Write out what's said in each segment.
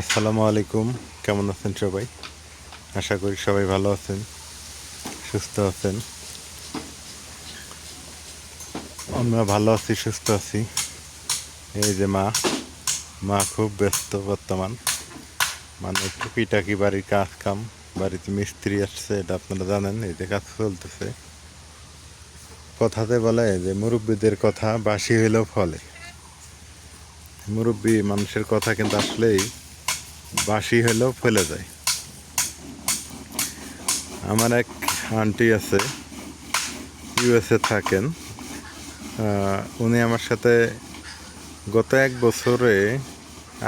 আসসালামু আলাইকুম। কেমন আছেন সবাই? আশা করি সবাই ভালো আছেন, সুস্থ আছেন। আমরা ভালো আছি, সুস্থ আছি। এই যে মা মা খুব ব্যস্ত বর্তমান। মানে টুকিটাকি বাড়ির কাজ কাম বাড়িতে মিস্ত্রি আসছে, এটা আপনারা জানেন, এই যে কাজ চলতেছে। কথাতে বলে যে মুরব্বীদের কথা বাসি হইলেও ফলে। মুরব্বী মানুষের কথা কিন্তু আসলেই বাসি হলেও ফেলে যায়। আমার এক আন্টি আছে, ইউএসএ থাকেন। উনি আমার সাথে গত এক বছরে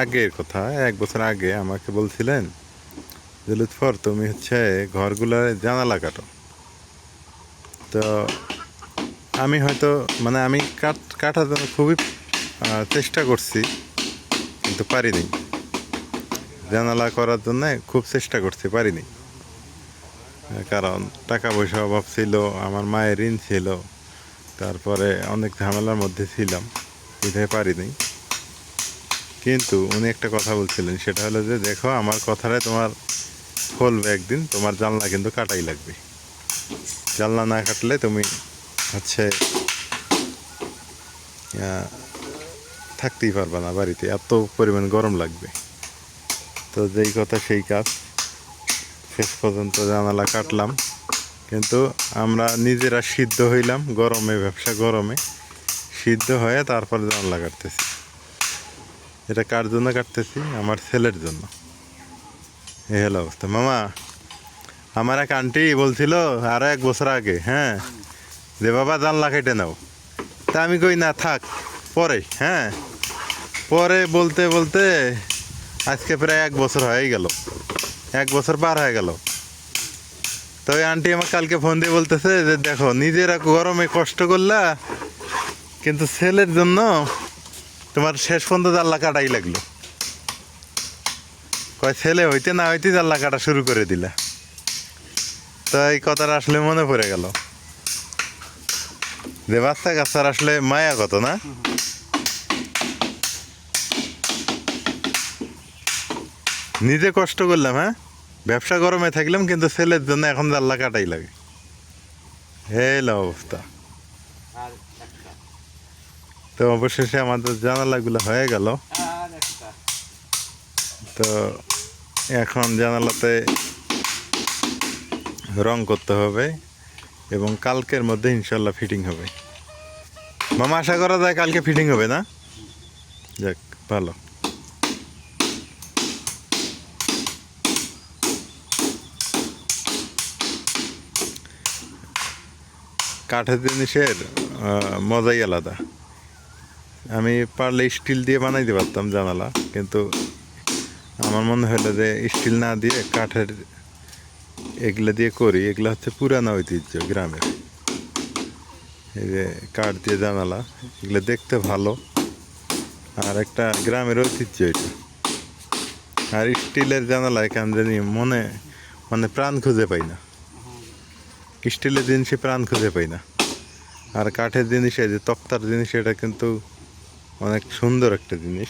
আগের কথা, এক বছর আগে আমাকে বলছিলেন যে, লুৎফর, তুমি হচ্ছে ঘরগুলোর জানালা কাটো। তো আমি হয়তো মানে আমি কাট, কাটার জন্য খুবই চেষ্টা করছি, কিন্তু পারিনি। জানালা করার জন্য খুব চেষ্টা করতে পারিনি। কারণ টাকা পয়সা অভাব ছিল, আমার মায়ের ঋণ ছিল, তারপরে অনেক ঝামেলার মধ্যে ছিলাম এটাই পারিনি। কিন্তু উনি একটা কথা বলছিলেন, সেটা হলো যে দেখো, আমার কথাটাই তোমার ফলবে একদিন, তোমার জানলা কিন্তু কাটাই লাগবে। জানলা না কাটলে তুমি হচ্ছে থাকতেই পারবে না বাড়িতে, এত পরিমাণ গরম লাগবে। তো যেই কথা সেই কাজ। শেষ পর্যন্ত জানালা কাটলাম। কিন্তু আমরা নিজেরা সিদ্ধ হইলাম গরমে, ব্যবসা গরমে। সিদ্ধ হয়ে তারপরে জানলা কাটতেছি। এটা কার জন্য কাটতেছি? আমার ছেলের জন্য। এ হলো অবস্থা। মামা, আমার এক আন্টি বলছিল আরও এক বছর আগে হ্যাঁ যে বাবা জানলা কেটে নাও। তা আমি কই, না, থাক, পরে হ্যাঁ। পরে বলতে বলতে আজকে প্রায় এক বছর হয়ে গেল। এক বছর পার হয়ে গেল। তো ওই আন্টি আমার কালকে ফোন দিয়ে বলতেছে যে, দেখো, নিজেরা গরমে কষ্ট করলা, কিন্তু ছেলের জন্য তোমার শেষ পর্যন্ত জাল্লা কাটাই লাগল। কয়, ছেলে হইতে না হইতে জাল্লা কাটা শুরু করে দিলা। তো এই কথাটা আসলে মনে পড়ে গেল। যে বাচ্চা কাচ্চার আসলে মায়া কত না? নিজে কষ্ট করলাম হ্যাঁ? ব্যবসা গরমে থাকলাম কিন্তু ছেলের জন্য এখন জাল্লা কাটাই লাগে। হেল অবস্থা। তো অবশেষে আমাদের জানালাগুলো হয়ে গেল। তো এখন জানালাতে রং করতে হবে এবং কালকের মধ্যে ইনশাল্লাহ ফিটিং হবে। মামা আশা করা যায় কালকে ফিটিং হবে না? যাক ভালো। কাঠের জিনিসের মজাই আলাদা। আমি পারলে স্টিল দিয়ে বানাইতে পারতাম জানালা, কিন্তু আমার মনে হলো যে স্টিল না দিয়ে কাঠের এগুলো দিয়ে করি, এগুলো হচ্ছে পুরানো ঐতিহ্য গ্রামের। এই যে কাঠ দিয়ে জানালা, এগুলো দেখতে ভালো। আর একটা গ্রামের ঐতিহ্য এটা। আর স্টিলের জানালা কেন জানি মনে মানে প্রাণ খুঁজে পাই না। স্টিলের জিনিসে প্রাণ খুঁজে পাই না। আর কাঠের জিনিস যে তক্তার জিনিস, এটা কিন্তু অনেক সুন্দর একটা জিনিস।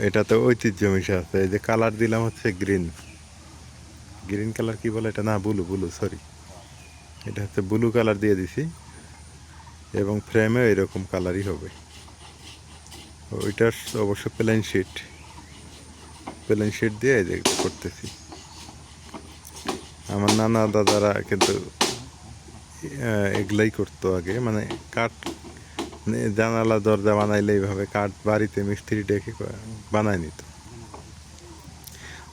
এটাতে ঐতিহ্য মিশে আছে। এই যে কালার দিলাম হচ্ছে গ্রিন। গ্রিন কালার কি বলে এটা? না, ব্লু ব্লু, সরি। এটা হচ্ছে ব্লু কালার দিয়ে দিছি। এবং ফ্রেমে এরকম কালারই হবে। ওইটার অবশ্য প্লেন শিট। প্লেন শিট দিয়ে এই যে করতেছি। আমার নানা দাদারা কিন্তু এগুলাই করতো আগে। মানে কাঠ মানে জানালা, দরজা বানাইলে এইভাবে কাঠ বাড়িতে মিস্ত্রি ডেকে বানায় নিত।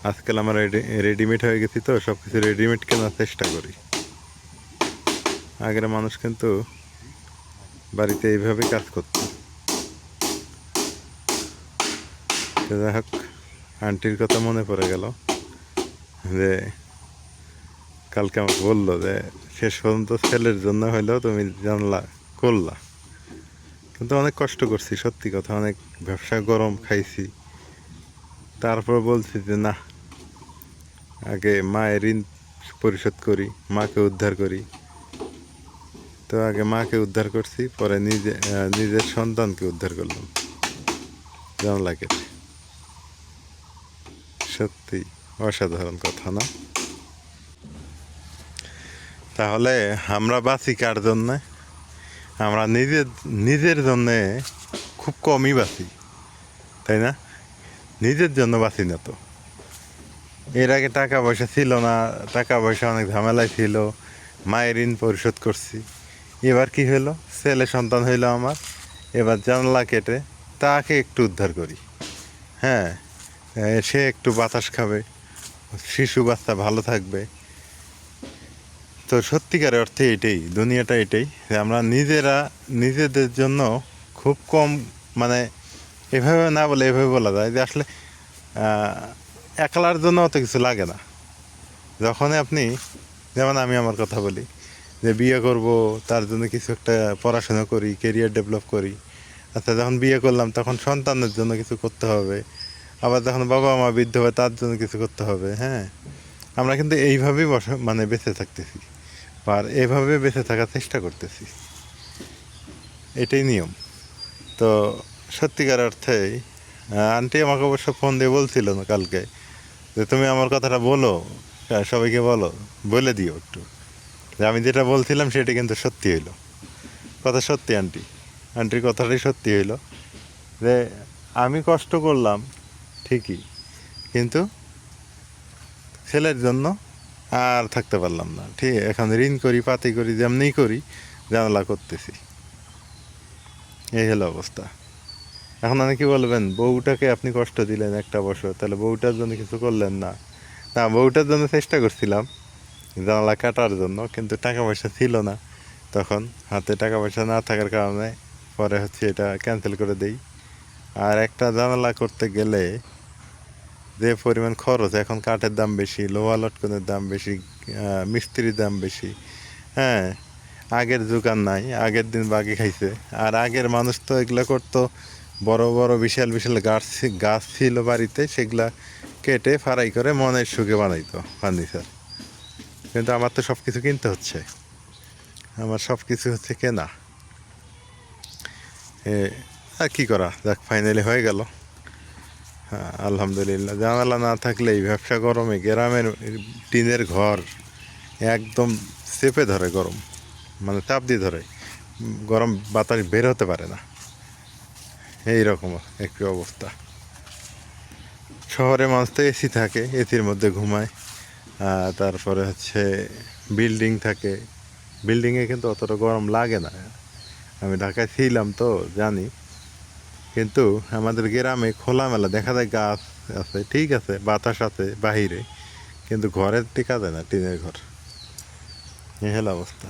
আজকাল আমরা রেডিমেড হয়ে গেছি তো সব কিছু রেডিমেড কেনার চেষ্টা করি। আগের মানুষ কিন্তু বাড়িতে এইভাবে কাজ করত। যাই হোক, আন্টির কথা মনে পড়ে গেল যে কালকে আমাকে বলল যে, শেষ পর্যন্ত ছেলের জন্য হইলেও তুমি জানলা করলা। কিন্তু অনেক কষ্ট করছি, সত্যি কথা। অনেক ব্যবসা গরম খাইছি। তারপর বলছি যে, না, আগে মায়ের ঋণ পরিশোধ করি, মাকে উদ্ধার করি। তো আগে মাকে উদ্ধার করছি, পরে নিজে নিজের সন্তানকে উদ্ধার করলাম জানলা কেটে। সত্যি অসাধারণ কথা, না? তাহলে আমরা বাঁচি কার জন্যে? আমরা নিজের নিজের জন্যে খুব কমই বাঁচি, তাই না? নিজের জন্য বাঁচি না তো। এর আগে টাকা পয়সা ছিল না, টাকা পয়সা অনেক ঝামেলায় ছিল, মায়ের ঋণ পরিশোধ করছি। এবার কি হলো? ছেলে সন্তান হইল আমার। এবার জানলা কেটে তাকে একটু উদ্ধার করি। হ্যাঁ সে একটু বাতাস খাবে, শিশু বাচ্চা ভালো থাকবে। তো সত্যিকার অর্থে এটাই, দুনিয়াটা এটাই যে আমরা নিজেরা, নিজেদের জন্য খুব কম মানে এভাবে না বলে এভাবে বলা যায় যে আসলে একলার জন্য অত কিছু লাগে না। যখনই আপনি, যেমন আমি আমার কথা বলি, যে বিয়ে করব, তার জন্য কিছু একটা পড়াশোনা করি কেরিয়ার ডেভেলপ করি আচ্ছা যখন বিয়ে করলাম তখন সন্তানের জন্য কিছু করতে হবে, আবার যখন বাবা মা বৃদ্ধ হবে তার জন্য কিছু করতে হবে হ্যাঁ? আমরা কিন্তু এইভাবেই বসা মানে বেঁচে থাকতেছি। আর এভাবে বেঁচে থাকার চেষ্টা করতেছি। এটাই নিয়ম। তো সত্যিকার অর্থে আন্টি আমাকে অবশ্য ফোন দিয়ে বলছিল কালকে যে, তুমি আমার কথাটা বলো সবাইকে বলো, বলে দিও একটু। যে, আমি যেটা বলছিলাম সেটা কিন্তু সত্যি হইল। কথা সত্যি, আন্টি। আন্টির কথাটাই সত্যি হইল। যে, আমি কষ্ট করলাম ঠিকই, কিন্তু ছেলের জন্য আর থাকতে পারলাম না। ঠিক, এখন ঋণ করি, পাতি করি, যেমনি করি জানলা করতেছি। এই হলো অবস্থা। এখন অনেকে বলবেন, বউটাকে আপনি কষ্ট দিলেন একটা বছর, তাহলে বউটার জন্য কিছু করলেন না। না, বউটার জন্য চেষ্টা করছিলাম জানালা কাটার জন্য, কিন্তু টাকা পয়সা ছিল না। তখন হাতে টাকা পয়সা না থাকার কারণে পরে হচ্ছে এটা ক্যান্সেল করে দেই। আর একটা জানালা করতে গেলে যে পরিমাণ খরচ, এখন কাঠের দাম বেশি, লোহা লটকনের দাম বেশি মিস্ত্রির দাম বেশি। হ্যাঁ আগের আর নাই, আগের দিন বাকি খাইছে। আর আগের মানুষ তো এগুলো করতো, বড় বড় বিশাল বিশাল গাছ গাছ ছিল বাড়িতে, সেগুলা কেটে ফারাই করে মনের সুখে বানাইতো ফার্নিচার। কিন্তু আমার তো সব কিছু কিনতে হচ্ছে। আমার সব কিছু হচ্ছে কেনা। আর কি করা? যাক ফাইনালি হয়ে গেল। হ্যাঁ আলহামদুলিল্লাহ। জানালা না থাকলে এই ব্যবসা গরমে, গ্রামের টিনের ঘর একদম চেপে ধরে গরম মানে চাপ দিয়ে ধরে। গরম বাতাস বের হতে পারে না। এই রকম একটি অবস্থা। শহরে মানুষ তো এসি থাকে, এসির মধ্যে ঘুমায় তারপরে হচ্ছে বিল্ডিং থাকে। বিল্ডিংয়ে কিন্তু অতটা গরম লাগে না। আমি ঢাকায় ছিলাম তো, জানি। কিন্তু আমাদের গ্রামে খোলামেলা দেখা যায় গাছ আছে, ঠিক আছে, বাতাস আছে বাহিরে, কিন্তু ঘরে টিকা যায় না, টিনের ঘর। এই হলো অবস্থা।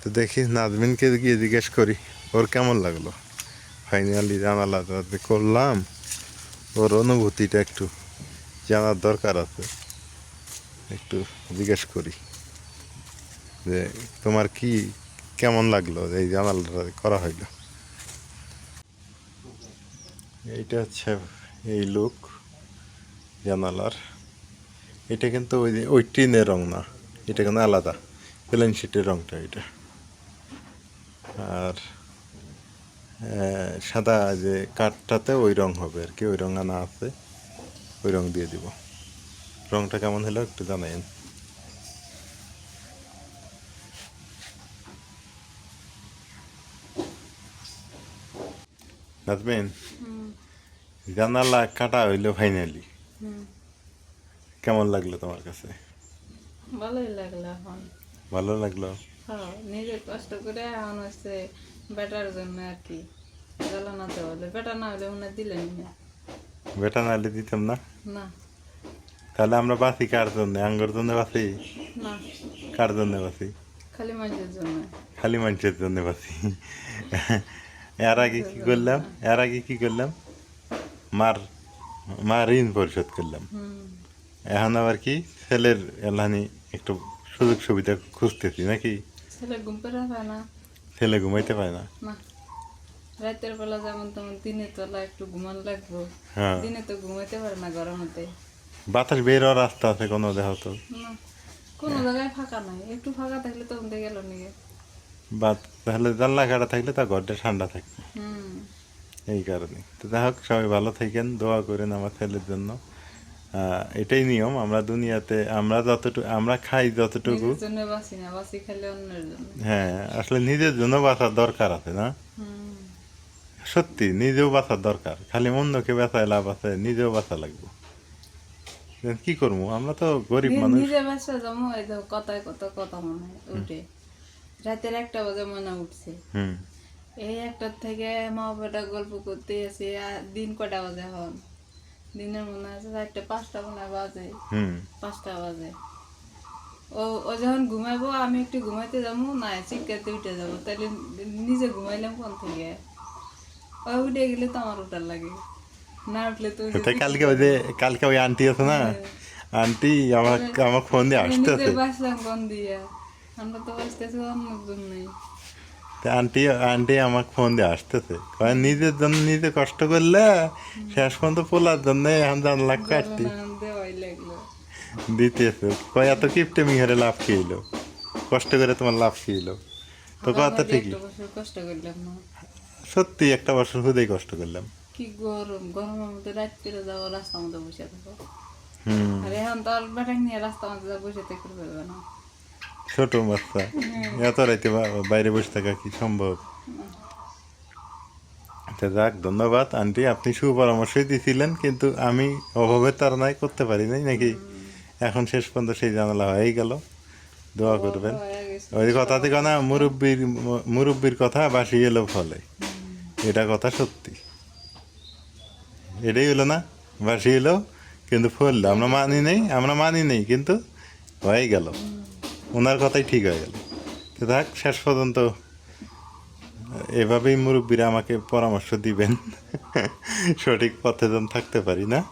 তো দেখি নাজমিনকে গিয়ে জিজ্ঞেস করি, ওর কেমন লাগল? ফাইনালি জানালা যাতে করলাম ওর অনুভূতিটা একটু জানার দরকার আছে। একটু জিজ্ঞেস করি যে, তোমার কি কেমন লাগল? এই জানালাটা করা হইল। এইটা হচ্ছে এই লুক জানালার। এটা কিন্তু ওই ওই টিনের রং না। এটা কিন্তু আলাদা। প্লেন শিটের রংটা এটা। আর সাদা যে কাঠটাতে ওই রং হবে আর কি। ওই রং আনা আছে। ওই রং দিয়ে দিব। রংটা কেমন হলো একটু জানাইন নাজমিন জানালা কাটা হইল ফাইনালি কেমন লাগল তোমার কাছে? ভালোই লাগল এখন। ভালো লাগল? হ্যাঁ নিজে কষ্ট করে এখন হচ্ছে বেটার জন্য আর কি। জ্বালানাতে হলে বেটা না হলে হয় দিলেন না। বেটা নাহলে দিতাম না? না। তাহলে আমরা বাঁচি কার জন্য? আঙ্গর জন্য বাঁচি? না। কার জন্য বাঁচি? খালি মানুষের জন্য। খালি মানুষের জন্য বাঁচি। এর আগে কি করলাম? এর আগে কি করলাম? মার মা ঋণ পরিশোধ করলাম। এখন আবার কি? ছেলের এলানি একটু সুযোগ সুবিধা খুঁজতেছি নাকি? ছেলে ঘুম পেরে পায় না। ছেলে ঘুমাইতে পারে না। রাতের বেলা যেমন তেমন দিনের বেলা একটু ঘুমান লাগবো। হ্যাঁ। দিনে তো ঘুমাইতে পারে না গরমতে বাতাস বের হওয়ার রাস্তা আছে কোনো দেহ তো? কোনো জায়গায় ফাঁকা নাই। একটু ফাঁকা থাকলে তখন গেল নিয়ে বা তাহলে জানলা কাটা থাকলে তা ঘরটা ঠান্ডা থাকবে এই কারণে। তো যাই হোক সবাই ভালো থাকেন দোয়া করেন আমার ছেলের জন্য। এটাই নিয়ম আমরা দুনিয়াতে আমরা যতটুকু আমরা খাই যতটুকু। হ্যাঁ আসলে নিজের জন্য বাঁচার দরকার আছে না? সত্যি নিজেও বাঁচার দরকার। খালি অন্যকে বাঁচায় লাভ আছে নিজেও বাঁচা লাগবে। কি করব? আমরা তো গরিব মানুষ। নিজে বাসা জমা কথায় কত কথা মনে হয় উঠে। রাতের একটা বাজে মনে উঠছে। এই একটার থেকে মা বাবাটা গল্প করতে এসে আর দিন কটা বাজে হন দিনের মনে আছে চারটে পাঁচটা মনে বাজে। পাঁচটা বাজে। ও ও যখন ঘুমাইবো আমি একটু ঘুমাইতে যাব না চিৎকারতে উঠে যাব। তাহলে নিজে ঘুমাইলাম কোন থেকে? ও উঠে গেলে তো আমার ওটার লাগে। না উঠলে তো কালকে ওই যে কালকে ওই আন্টি আছে না? আন্টি আমার আমার ফোন দিয়ে নিজে আসতেছে। বাঁচলাম কোন দিয়ে? আমরা তো আন্টি আন্টি আমাকে ফোন দিয়ে আসতেছে। কয় নিজের জন্য নিজে কষ্ট করলে শেষ পর্যন্ত পোলার জন্য এখন জানলা কাটতি। জ্বালানা দেওয়াই দিতেছে। কয় এত কিপটে মিহারে লাভ খেয়েলো কষ্ট করে তোমার লাভ খেয়েলো তো কথা ঠিকই। কষ্ট করলাম না। সত্যি একটা বছর হুদেই কষ্ট করলাম। কি গরম গরমের মধ্যে রাত করে রাস্তার মধ্যে বসে থাকো। হুম। আর এখন তো আর নিয়ে রাস্তার মধ্যে বসে থাকতে পারবে না। ছোট বাচ্চা। এত রাইতে বাইরে বসে থাকা কি সম্ভব? আচ্ছা যাক ধন্যবাদ। আন্টি আপনি সুপরামর্শই দিয়েছিলেন কিন্তু আমি অভাবের তাড়নায় করতে পারি নাই নাকি এখন শেষ পর্যন্ত সেই জানালা হয়েই গেল। দোয়া করবেন। ওই কথা থেকে না মুরব্বীর মুরব্বীর কথা বাসি এলো ফলে। এটা কথা সত্যি। এটাই হলো না বাসি এলো কিন্তু ফলল আমরা মানি নেই আমরা মানি নেই কিন্তু হয়ে গেল। ওনার কথাই ঠিক হয়ে গেল। তো থাক শেষ পর্যন্ত এভাবেই মুরব্বীরা আমাকে পরামর্শ দিবেন। সঠিক পথে যেন থাকতে পারি না?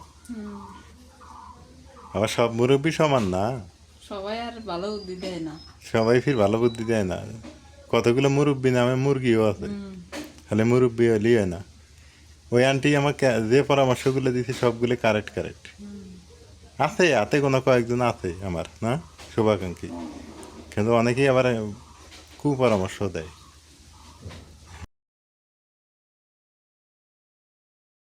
আবার সব মুরব্বী সমান না? সবাই আর ভালো বুদ্ধি দেয় না। সবাই ফির ভালো বুদ্ধি দেয় না। কতগুলো মুরব্বী নামে মুরগিও আছে। খালি মুরব্বী হলি হয় না। ওই আন্টি আমাকে যে পরামর্শগুলো দিছে সবগুলো কারেক্ট কারেক্ট আছে হাতে কোনো কয়েকজন আছে আমার না? শুভাকাঙ্ক্ষী। কিন্তু অনেকেই আবার কুপরামর্শ দেয়।